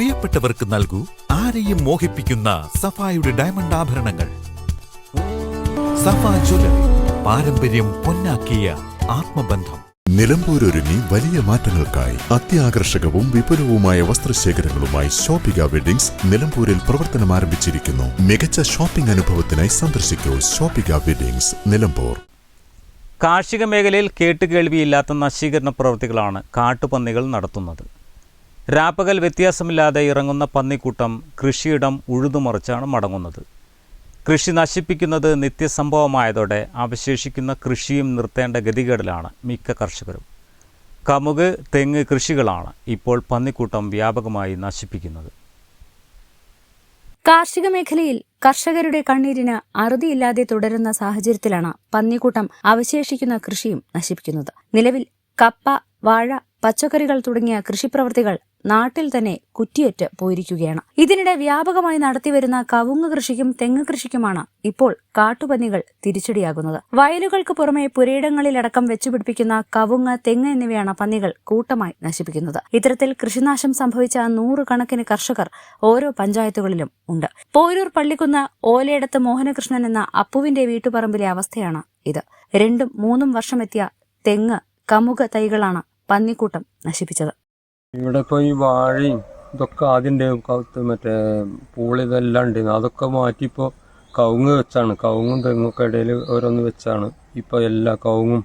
പ്രിയപ്പെട്ടവർക്ക് നൽകൂ ആരെയും മോഹിപ്പിക്കുന്ന സഫായുടെ ഡയമണ്ട് ആഭരണങ്ങൾ. സഫ ജ്വല്ലറി പാരമ്പര്യം പൊന്നാക്കിയ ആത്മബന്ധം. നിലമ്പൂർ ഒരുങ്ങി വലിയ മാറ്റങ്ങൾക്കായി അത്യാകർഷകവും വിപുലവുമായ വസ്ത്രശേഖരങ്ങളുമായി ഷോപ്പിക വെഡിങ്സ് നിലമ്പൂരിൽ പ്രവർത്തനം ആരംഭിച്ചിരിക്കുന്നു. മികച്ച ഷോപ്പിംഗ് അനുഭവത്തിനായി സന്ദർശിക്കൂ ഷോപ്പിക വെഡിങ്സ് നിലമ്പൂർ. കാർഷിക മേഖലയിൽ കേട്ടുകേൾവിയില്ലാത്ത നശീകരണ പ്രവൃത്തികളാണ് കാട്ടുപന്നികൾ നടത്തുന്നത്. രാപ്പകൽ വ്യത്യാസമില്ലാതെ ഇറങ്ങുന്ന പന്നിക്കൂട്ടം കൃഷിയിടം ഉഴുതുമറിച്ചാണ് മടങ്ങുന്നത്. കൃഷി നശിപ്പിക്കുന്നത് നിത്യസംഭവമായതോടെ അവശേഷിക്കുന്ന കൃഷിയും നിർത്തേണ്ട ഗതികേടിലാണ് മിക്ക കർഷകരും. കമുക് തെങ്ങ് കൃഷികളാണ് ഇപ്പോൾ പന്നിക്കൂട്ടം വ്യാപകമായി നശിപ്പിക്കുന്നത്. കാർഷിക മേഖലയിൽ കർഷകരുടെ കണ്ണീരിന് അറുതിയില്ലാതെ തുടരുന്ന സാഹചര്യത്തിലാണ് പന്നിക്കൂട്ടം അവശേഷിക്കുന്ന കൃഷിയും നശിപ്പിക്കുന്നത്. നിലവിൽ കപ്പ വാഴ പച്ചക്കറികൾ തുടങ്ങിയ കൃഷിപ്രവർത്തികൾ നാട്ടിൽ തന്നെ കുറ്റിയറ്റ് പോയിരിക്കുകയാണ്. ഇതിനിടെ വ്യാപകമായി നടത്തിവരുന്ന കവുങ്ങ് കൃഷിക്കും തെങ്ങ് കൃഷിക്കുമാണ് ഇപ്പോൾ കാട്ടുപന്നികൾ തിരിച്ചടിയാകുന്നത്. വയലുകൾക്ക് പുറമെ പുരയിടങ്ങളിലടക്കം വെച്ചുപിടിപ്പിക്കുന്ന കവുങ്ങ് തെങ്ങ് എന്നിവയാണ് പന്നികൾ കൂട്ടമായി നശിപ്പിക്കുന്നത്. ഇത്തരത്തിൽ കൃഷിനാശം സംഭവിച്ച നൂറുകണക്കിന് കർഷകർ ഓരോ പഞ്ചായത്തുകളിലും ഉണ്ട്. പോരൂർ പള്ളിക്കുന്ന് ഓലയിടത്ത് മോഹനകൃഷ്ണൻ എന്ന അപ്പുവിന്റെ വീട്ടുപറമ്പിലെ അവസ്ഥയാണ് ഇത്. രണ്ടും മൂന്നും വർഷമെത്തിയ തെങ്ങ് കമുക തൈകളാണ് പന്നിക്കൂട്ടം നശിപ്പിച്ചത്. ഇവിടെ ഇപ്പോൾ ഈ വാഴയും ഇതൊക്കെ കവുത്ത് മറ്റേ പൂളി ഇതെല്ലാം ഉണ്ടായിരുന്നു. അതൊക്കെ മാറ്റി ഇപ്പോൾ കവുങ്ങ് വെച്ചാണ്. കവുങ്ങും തെങ്ങൊക്കെ ഇടയിൽ ഓരോന്ന് വെച്ചാണ്. ഇപ്പോൾ എല്ലാ കവുങ്ങും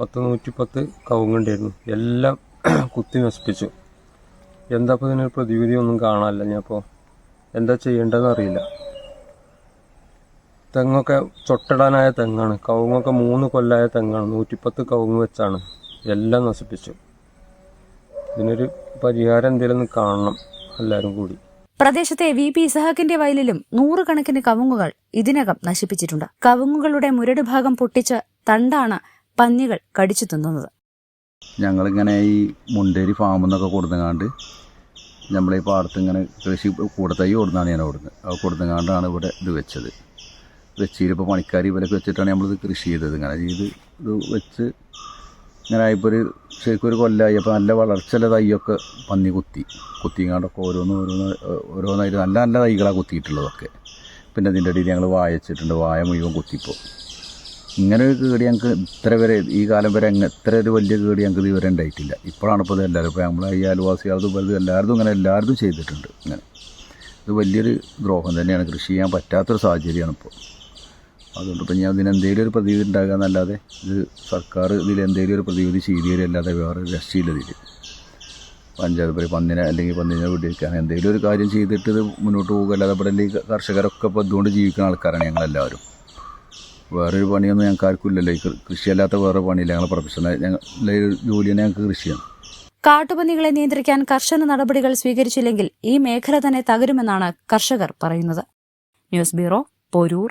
പത്ത് നൂറ്റി പത്ത് കവുങ്ങുണ്ടായിരുന്നു എല്ലാം കുത്തി നശിപ്പിച്ചു. എന്താ ഇപ്പോൾ ഇതിനൊരു പ്രതിവിധി ഒന്നും കാണാനില്ല. ഞാൻ ഇപ്പോൾ എന്താ ചെയ്യേണ്ടതെന്ന് അറിയില്ല. തെങ്ങൊക്കെ ചൊട്ടിടാനായ തെങ്ങാണ്. കവുങ്ങൊക്കെ മൂന്ന് കൊല്ലായ തെങ്ങാണ്. നൂറ്റിപ്പത്ത് കവുങ്ങ് വെച്ചാണ്. എല്ലാം നശിപ്പിച്ചു. ഇതിനൊരു പരിഹാരം എന്തെങ്കിലും കാണണം എല്ലാവരും കൂടി. പ്രദേശത്തെ വി പി ഇസഹാക്കിന്റെ വയലിലും നൂറുകണക്കിന് കവുങ്ങുകൾ ഇതിനകം നശിപ്പിച്ചിട്ടുണ്ട്. കവുങ്ങുകളുടെ മുരട് ഭാഗം പൊട്ടിച്ച് തണ്ടാണ് പന്നികൾ കടിച്ചു തിന്നുന്നത്. ഞങ്ങളിങ്ങനെ ഈ മുണ്ടേരി ഫാമിൽ നിന്നൊക്കെ കൊടുത്തങ്ങാണ്ട് നമ്മളീ പാടത്ത് ഇങ്ങനെ കൃഷി കൂടത്തൈ കൊടുന്നാണ് ഞാൻ ഓടുന്നത്. അത് കൊടുത്തങ്ങാണ്ടാണ് ഇവിടെ ഇത് വെച്ചത്. വെച്ചിട്ട് ഇപ്പോൾ പണിക്കാർ ഇവരൊക്കെ വെച്ചിട്ടാണ് നമ്മളിത് കൃഷി ചെയ്തത്. ഇങ്ങനെ ഇത് ഇത് വെച്ച് ഇങ്ങനെ ആയപ്പോൾ ഒരു ശരിക്കും ഒരു കൊല്ലമായി അപ്പോൾ നല്ല വളർച്ചയുള്ള തൈയൊക്കെ പന്നി കുത്തി. കുത്തിങ്ങാണ്ടൊക്കെ ഓരോന്ന് ഓരോന്ന് ഓരോന്നായിട്ട് നല്ല നല്ല തൈകളാണ് കുത്തിയിട്ടുള്ളതൊക്കെ. പിന്നെ അതിന്റെ ഇടയിൽ ഞങ്ങൾ വായച്ചിട്ടുണ്ട് വായ മുഴുവൻ കുത്തിപ്പോൾ ഇങ്ങനെ ഒരു കേട് ഞങ്ങൾക്ക് ഇത്ര വരെ ഈ കാലം വരെ അങ്ങ് ഇത്ര ഒരു വലിയ കേട് ഞങ്ങൾക്ക് ഇതുവരെ ഉണ്ടായിട്ടില്ല. ഇപ്പോഴാണ് ഇപ്പോൾ എല്ലാവരും ഇപ്പോൾ നമ്മളെ ഈ അയൽവാസികളതും പോലെ എല്ലാവരും ഇങ്ങനെ എല്ലാവരും ചെയ്തിട്ടുണ്ട് ഇങ്ങനെ. ഇത് വലിയൊരു ദ്രോഹം തന്നെയാണ്. കൃഷി ചെയ്യാൻ പറ്റാത്തൊരു സാഹചര്യമാണ് ഇപ്പോൾ. അതുകൊണ്ട് ഇപ്പം ഞാൻ ഇതിന് എന്തെങ്കിലും ഒരു പ്രതിവിധി ഉണ്ടാകുക എന്നല്ലാതെ ഇത് സർക്കാർ ഇതിൽ എന്തെങ്കിലും ഒരു പ്രതിവിധി ചെയ്തു അല്ലാതെ വേറെ രക്ഷയില്ല ഇതിൽ. പഞ്ചായത്ത് പറയും പന്നിനെ അല്ലെങ്കിൽ പന്നിനെ വെടിവെക്കാൻ എന്തെങ്കിലും ഒരു കാര്യം ചെയ്തിട്ട് ഇത് മുന്നോട്ട് പോകുക അല്ലാതെ ഇവിടെ ഈ കർഷകരൊക്കെ ഇപ്പോൾ ഇതുകൊണ്ട് ജീവിക്കുന്ന ആൾക്കാരാണ് ഞങ്ങളെല്ലാവരും. വേറൊരു പണിയൊന്നും ഞങ്ങൾക്ക് ആർക്കും ഇല്ലല്ലോ. ഈ കൃഷി കൃഷിയല്ലാത്ത വേറെ പണിയില്ല. ഞങ്ങളെ പ്രൊഫഷണൽ ഞങ്ങളുടെ ജോലി തന്നെ ഞങ്ങൾക്ക് കൃഷിയാണ്. കാട്ടുപന്നികളെ നിയന്ത്രിക്കാൻ കർശന നടപടികൾ സ്വീകരിച്ചില്ലെങ്കിൽ ഈ മേഖല തന്നെ തകരുമെന്നാണ് കർഷകർ പറയുന്നത്. News bureau Poroor.